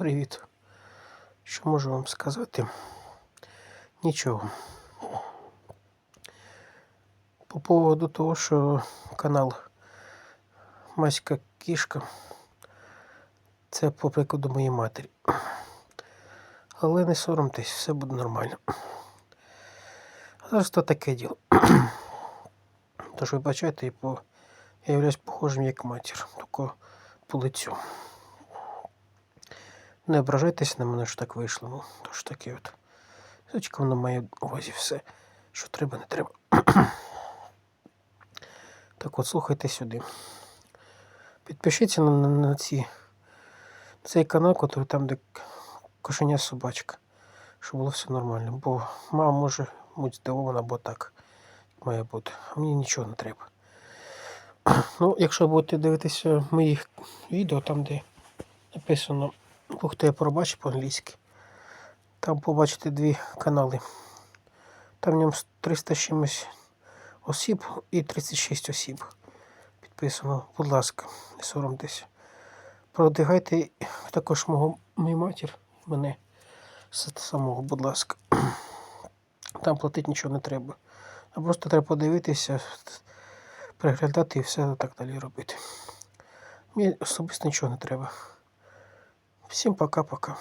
Привіт. Що можу вам сказати? Нічого. По поводу того, що канал Маська Кішка це по прикладу моєї матері. Але не соромтесь, все буде нормально. Зараз то таке діло. Тож вибачайте, я являюсь похожим як матір, тільки по лицю. Не ображайтесь на мене, що так вийшло. Ну, то ж таке от. Зачка воно має увазі все, що треба, не треба. так от, слухайте сюди. Підпишіться на, на, на ці, цей канал, який там, де кошеня собачка. Щоб було все нормально. Бо мама може бути здивована, бо так має бути. А мені нічого не треба. Ну, якщо будете дивитися мої відео, там, де написано Бо хто я пробачив по-англійськи. Там побачите дві канали. Там в ньому 300 чимось осіб і 36 осіб. Підписано. Будь ласка, не соромтеся. Продвигайте також мого, мою матір, мене самого, будь ласка. Там платити нічого не треба. А просто треба подивитися, переглядати і все так далі робити. Мені особисто нічого не треба. Всім пока-пока.